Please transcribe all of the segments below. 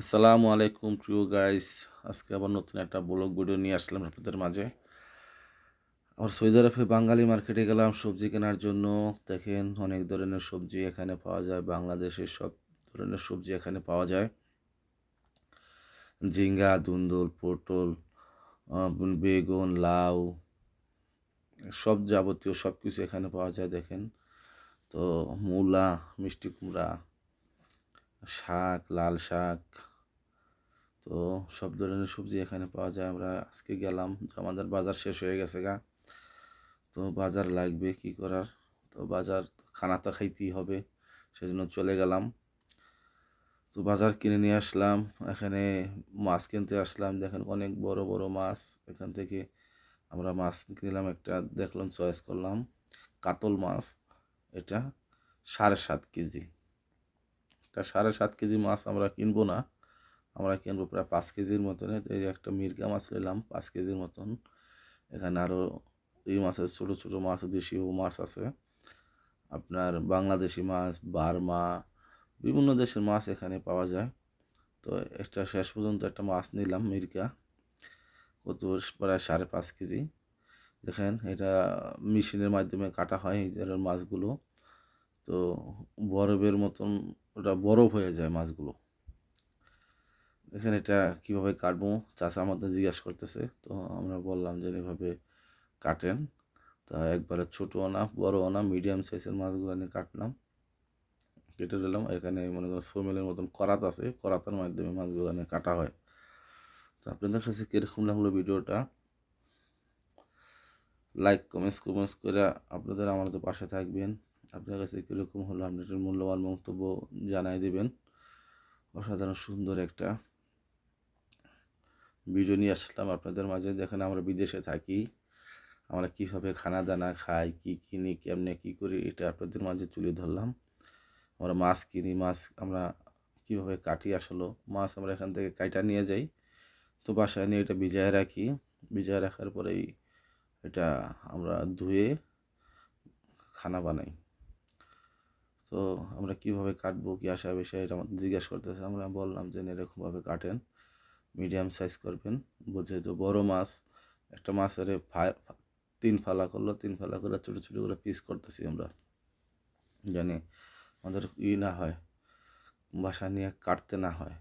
আসসালামু আলাইকুম, প্রিয় গাইস আজকে আবার নতুন একটা ব্লগ ভিডিও নিয়ে আসলাম আপনাদের মাঝে। আর সৌদি বাঙালি মার্কেটে গেলাম সবজি কেনার জন্য। দেখেন অনেক ধরনের সবজি এখানে পাওয়া যায়। বাংলাদেশের সব ধরনের সবজি এখানে পাওয়া যায়। ঝিঙ্গা, দুন্দুল, পটল বেগুন, লাউ, সব যাবতীয় সব কিছু এখানে পাওয়া যায় দেখেন। তো মূলা, মিষ্টি কুমড়া, শাক, লাল শাক তো সব ধরনের সবজি এখানে পাওয়া যায়। আমরা আজকে গেলাম আমাদের বাজার শেষ হয়ে গেছে গা। তো বাজার লাগবে কি করার? তো বাজার খানা তো খাইতেই হবে, সেজন্য চলে গেলাম। তো বাজার কিনে নিয়ে আসলাম, এখানে মাছ কিনতে আসলাম। দেখেন অনেক বড় বড় মাছ। এখান থেকে আমরা মাছ কিনলাম একটা, দেখলাম চয়েস করলাম, কাতল মাছ। এটা সাড়ে সাত কেজি। এটা সাড়ে সাত কেজি মাছ আমরা কিনবো না। আমরা কিনবো প্রায় পাঁচ কেজির মতন। এই একটা মির্গা মাছ নিলাম, পাঁচ কেজির মতন। এখানে আরও এই মাছের ছোটো ছোটো মাছ দেশীয় মাছ আছে। আপনার বাংলাদেশি মাছ, বার্মা, বিভিন্ন দেশের মাছ এখানে পাওয়া যায়। তো একটা শেষ পর্যন্ত একটা মাছ নিলাম, মির্গা। কত প্রায় সাড়ে পাঁচ কেজি। দেখেন, এটা মেশিনের মাধ্যমে কাটা হয় এই ধরনের মাছগুলো। তো বরফের মতন, ওটা বরফ হয়ে যায় মাছগুলো। এখানে এটা কীভাবে কাটবো? চাচা আমাদের জিজ্ঞাসা করতেছে, তো আমরা বললাম যে এভাবে কাটেন। তা একবারে ছোটো আনা, বড় আনা মিডিয়াম সাইজের মাছগুলো নিয়ে কাটলাম। কেটে দিলাম, এখানে মনে করেন সোমেলের মতন করাত আছে, করাতের মাধ্যমে মাছগুলো নিয়ে কাটা হয়। তো আপনাদের কাছে কীরকম লাগল ভিডিওটা? লাইক কমেন্টস কমেন্টস করে আপনাদের আমাদের পাশে থাকবেন। আপনার কাছে কীরকম হলো? আপনাদের মূল্যবান মন্তব্য জানাই দেবেন। অসাধারণ, সুন্দর একটা ভিডিও নিয়ে আসলাম আপনাদের মাঝে। যেখানে আমরা বিদেশে থাকি। আমরা কীভাবে খানা দানা খাই, কী কিনি, কেমনে কী করি, এটা আপনাদের মাঝে তুলে ধরলাম। আমরা মাছ কিনি, মাছ আমরা কীভাবে কাটি আসলো, মাছ আমরা এখান থেকে কাইটা নিয়ে যাই। তো বাসায় নিয়ে এটা ভিজায় রাখি। ভিজায় রাখার পরেই এটা আমরা ধুয়ে খানা বানাই। তো আমরা কীভাবে কাটবো, কি আসা বিষয়ে এটা জিজ্ঞাসা করতেছে। আমরা বললাম যে এরকমভাবে কাটেন। মিডিয়াম সাইজ করবেন। যেহেতু বড় মাছ, একটা মাছের তিন ফালা করল, তিন ফালা করে ছোটো ছোটো করে পিস করতেছি আমরা। জানি আমাদের ই না হয়, বাসা নিয়ে কাটতে না হয়।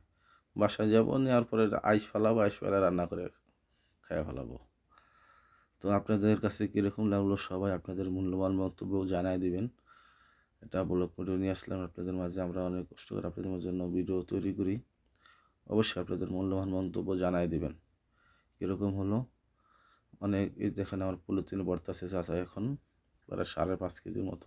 বাসায় যাব, নেওয়ার পরে আইস ফেলাবো, আইস ফেলা রান্না করে খেয়ে ফেলাবো। তো আপনাদের কাছে কীরকম লাগল সবাই আপনাদের মূল্যবান বক্তব্য জানাই দিবেন। এটা ব্লগ ভিডিও নিয়ে আসলাম। আপনাদের মাঝে আমরা অনেক কষ্ট করে আপনাদের জন্য ভিডিও তৈরি করি। অবশ্যই আপনাদের মূল্যবান মন্তব্য জানাই দেবেন। কীরকম হলো? অনেক এই দেখেন আমার পলিথিন বর্তা শেষ আছে এখন, প্রায় সাড়ে পাঁচ কেজির মতো।